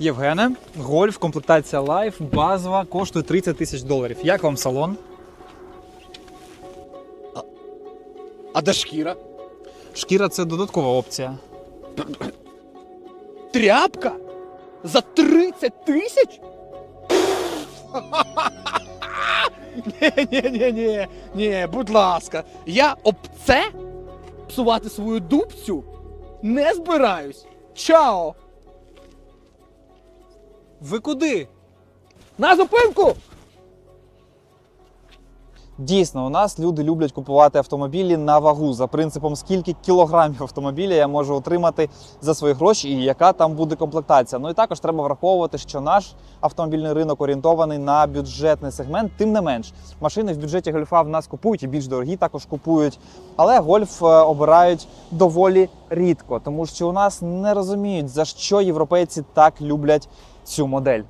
Євгене, гольф, комплектація Life, базова, коштує 30 тисяч доларів. Як вам салон? А де шкіра? Шкіра це додаткова опція. Тряпка? За 30 тисяч? Ні, ні, ні, ні, ні, будь ласка, я об це псувати свою дубцю не збираюсь. Чао! Ви куди? На зупинку! Дійсно, у нас люди люблять купувати автомобілі на вагу за принципом, скільки кілограмів автомобіля я можу отримати за свої гроші і яка там буде комплектація. Ну і також треба враховувати, що наш автомобільний ринок орієнтований на бюджетний сегмент. Тим не менш, машини в бюджеті гольфа в нас купують і більш дорогі також купують. Але гольф е, обирають доволі рідко, тому що у нас не розуміють за що європейці так люблять цю модель.